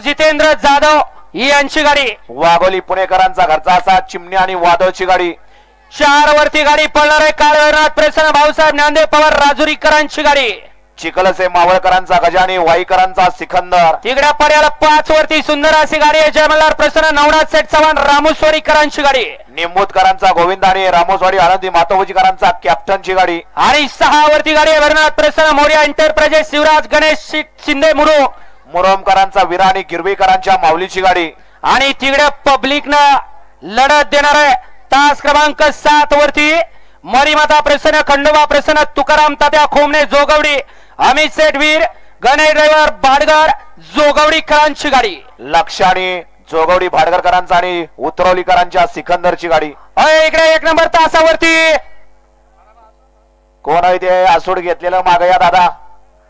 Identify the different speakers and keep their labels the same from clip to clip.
Speaker 1: जितेंद्र जाधव यांची गाडी.
Speaker 2: वाघोली पुणेकरांचा घरचा असा चिमणी आणि वादळची गाडी.
Speaker 1: चार वरती गाडी पळणार आहे काळवेनाथ प्रसन्न भाऊसाहेब नांदे पवार राजुरीकरांची गाडी.
Speaker 2: चिखलसे मावळकरांचा गजानी वाईकरांचा सिकंदर.
Speaker 1: तिकड्या पर्याला पाच वरती सुंदर अशी गाडी आहे जयमल्लार प्रसन्न नवनाथ सेठ चव्हाण रामेश्वरीकरांची गाडी.
Speaker 2: निंबूतकरांचा गोविंद आणि रामोसवाडी आनंदी मातोजीकरांचा कॅप्टनची गाडी.
Speaker 1: आणि सहा वरती गाडी आहे भरनाथ प्रसन्न मोर्या एंटरप्राइजेस शिवराज गणेश शिंदे मुरू.
Speaker 2: मुरमकरांचा विरा आणि गिरवीकरांच्या माऊलीची गाडी.
Speaker 1: आणि तिकडे पब्लिक न लढत देणार आहे तास क्रमांक सात वरती मरीमाता प्रसन्न खंडोबा प्रसन्न तुकाराम तात्या खोमणे जोगवडी अमित सेठवीर गणेश ड्रायव्हर बाडगर जोगवडीकरांची गाडी.
Speaker 2: लक्ष आणि जोगवडी भाडगरकरांचा आणि उतरवलीकरांच्या सिकंदरची गाडी.
Speaker 1: अय, इकडे एक नंबर तासावरती.
Speaker 2: कोण आहे ते? आसूड घेतलेलं माग या दादा.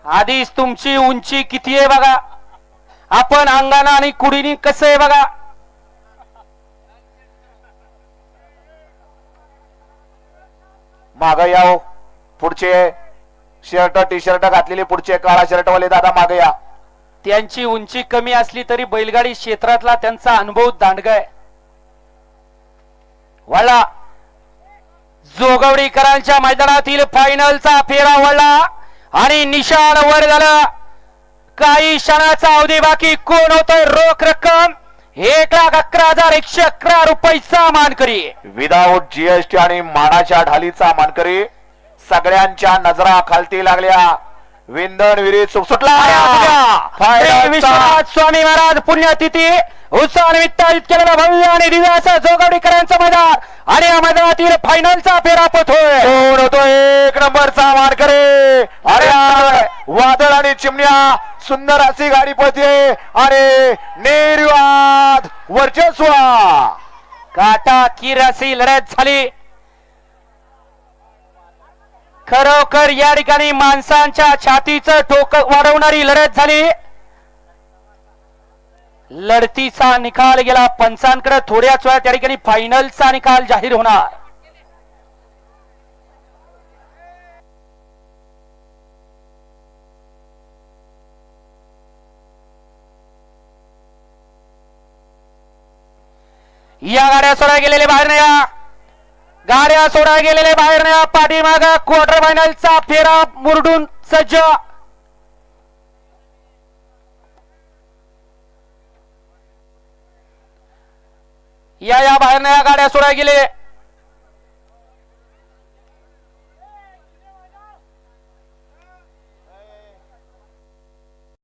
Speaker 1: आधीच तुमची उंची किती आहे बघा. आपण अंगाना आणि कुडीनी कसं आहे बघा?
Speaker 2: माग या हो. पुढचे शर्ट टी शर्ट घातलेले पुढचे काळा शर्ट वाले दादा माग या.
Speaker 1: त्यांची उंची कमी असली तरी बैलगाडी क्षेत्रातला त्यांचा अनुभव दांडगाय आहे. वळला. जोगवडीकरांच्या मैदानातील फायनलचा फेरा वळला आणि निशाण वर झाला. काही क्षणाचा अवधी बाकी कोण होतोय? रोख रक्कम? एक लाख अकरा हजार एकशे अकरा रुपयाचा मानकरी.
Speaker 2: विदाऊट जीएसटी आणि मानाच्या ढालीचा मानकरी सगळ्यांच्या नजरा खालती लागल्या. विंधन विहिरीत सुटला
Speaker 1: विश्वनाथ स्वामी महाराज पुण्यतिथी उत्सवानिमित्त आयोजित केलेला भव्य आणि दिव्य असं जोगवडीकरांचं मैदान. आणि या मैदानातील फायनलचा फेरा पतोय
Speaker 2: कोण होतो एक नंबरचा मानकरी. अरे वादळ आणि चिमण्या. सुंदर अशी गाडी पळते अरे निर्वाद वर्चस्व.
Speaker 1: काटा किर अशी लढत झाली. खरोखर या ठिकाणी माणसांच्या छातीचं टोक वाढवणारी लढत झाली. लढतीचा निकाल गेला पंचांकडे थोड्याच वेळा त्या ठिकाणी फायनलचा निकाल जाहीर होणार. या गाड्या सोडा गेलेले बाहेर या गाड्या सोडा गेलेले बाहेर या पाठीमागा क्वार्टर फायनलचा फेरा मुरडून सज्ज. या या बाहेर या गाड्या सोडा गेले.